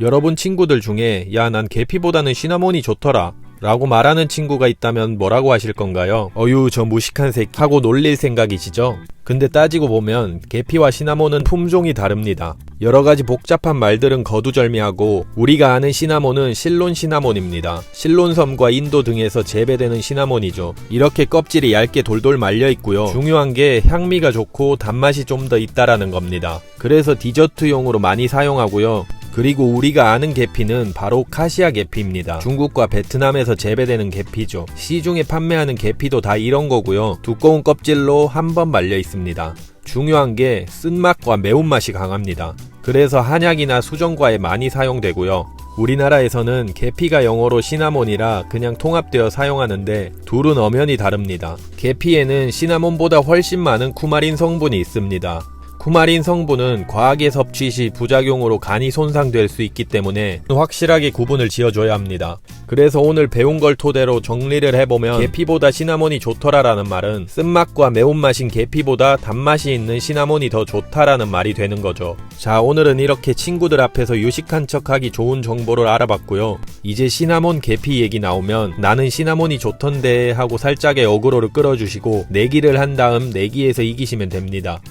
여러분 친구들 중에 야 난 계피보다는 시나몬이 좋더라 라고 말하는 친구가 있다면 뭐라고 하실 건가요? 어유 저 무식한 새끼 하고 놀릴 생각이시죠? 근데 따지고 보면 계피와 시나몬은 품종이 다릅니다. 여러 가지 복잡한 말들은 거두절미하고 우리가 아는 시나몬은 실론 시나몬입니다. 실론섬과 인도 등에서 재배되는 시나몬이죠. 이렇게 껍질이 얇게 돌돌 말려 있고요. 중요한 게 향미가 좋고 단맛이 좀 더 있다라는 겁니다. 그래서 디저트용으로 많이 사용하고요. 그리고 우리가 아는 계피는 바로 카시아 계피입니다. 중국과 베트남에서 재배되는 계피죠. 시중에 판매하는 계피도 다 이런 거고요. 두꺼운 껍질로 한 번 말려 있습니다. 중요한 게 쓴맛과 매운맛이 강합니다. 그래서 한약이나 수정과에 많이 사용되고요. 우리나라에서는 계피가 영어로 시나몬이라 그냥 통합되어 사용하는데 둘은 엄연히 다릅니다. 계피에는 시나몬보다 훨씬 많은 쿠마린 성분이 있습니다. 쿠마린 성분은 과하게 섭취 시 부작용으로 간이 손상될 수 있기 때문에 확실하게 구분을 지어줘야 합니다. 그래서 오늘 배운 걸 토대로 정리를 해보면 계피보다 시나몬이 좋더라라는 말은 쓴맛과 매운맛인 계피보다 단맛이 있는 시나몬이 더 좋다라는 말이 되는 거죠. 자 오늘은 이렇게 친구들 앞에서 유식한 척하기 좋은 정보를 알아봤고요. 이제 시나몬 계피 얘기 나오면 나는 시나몬이 좋던데 하고 살짝의 어그로를 끌어주시고 내기를 한 다음 내기에서 이기시면 됩니다.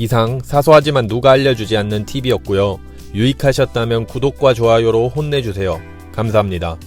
이상 사소하지만 누가 알려주지 않는 팁이었고요. 유익하셨다면 구독과 좋아요로 혼내주세요. 감사합니다.